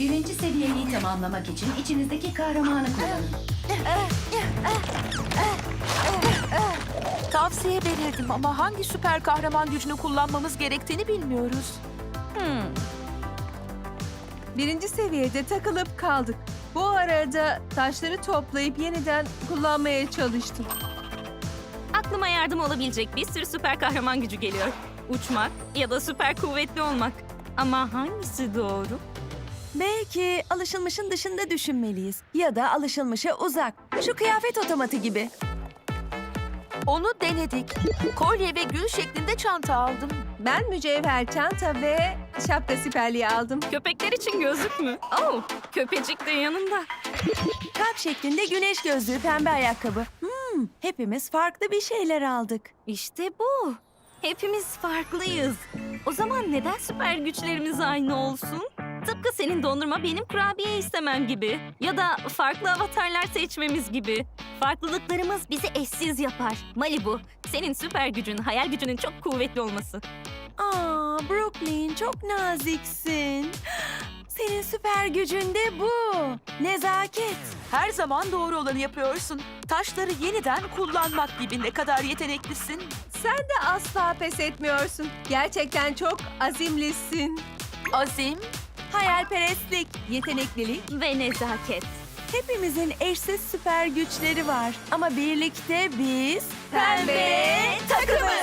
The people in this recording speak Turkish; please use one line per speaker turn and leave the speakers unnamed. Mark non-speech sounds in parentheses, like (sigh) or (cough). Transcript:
Birinci seviyeyi tamamlamak için içinizdeki kahramanı kullanın.
Tavsiye verirdim ama hangi süper kahraman gücünü kullanmamız gerektiğini bilmiyoruz.
Birinci seviyede takılıp kaldık. Bu arada taşları toplayıp yeniden kullanmaya çalıştım.
Aklıma yardım olabilecek bir sürü süper kahraman gücü geliyor. Uçmak ya da süper kuvvetli olmak. Ama hangisi doğru?
Belki alışılmışın dışında düşünmeliyiz. Ya da alışılmışa uzak. Şu kıyafet otomatı gibi.
Onu denedik. Kolye ve gül şeklinde çanta aldım.
Ben mücevher çanta ve şapka siperliği aldım.
Köpekler için gözlük mü? Oh, köpecik de yanında.
Kalp şeklinde güneş gözlüğü pembe ayakkabı. Hmm, hepimiz farklı bir şeyler aldık.
İşte bu. Hepimiz farklıyız. O zaman neden süper güçlerimiz aynı olsun? Tıpkı senin dondurma benim kurabiye istemem gibi. Ya da farklı avatarlar seçmemiz gibi. Farklılıklarımız bizi eşsiz yapar. Malibu, senin süper gücün hayal gücünün çok kuvvetli olması.
Aa, Brooklyn çok naziksin. (gasps) Senin süper gücün de bu. Nezaket.
Her zaman doğru olanı yapıyorsun. Taşları yeniden kullanmak gibi ne kadar yeteneklisin.
Sen de asla pes etmiyorsun. Gerçekten çok azimlisin.
Azim,
Hayalperestlik.
Yeteneklilik
Ve nezaket.
Hepimizin eşsiz süper güçleri var. Ama birlikte biz...
Pembe
takımız.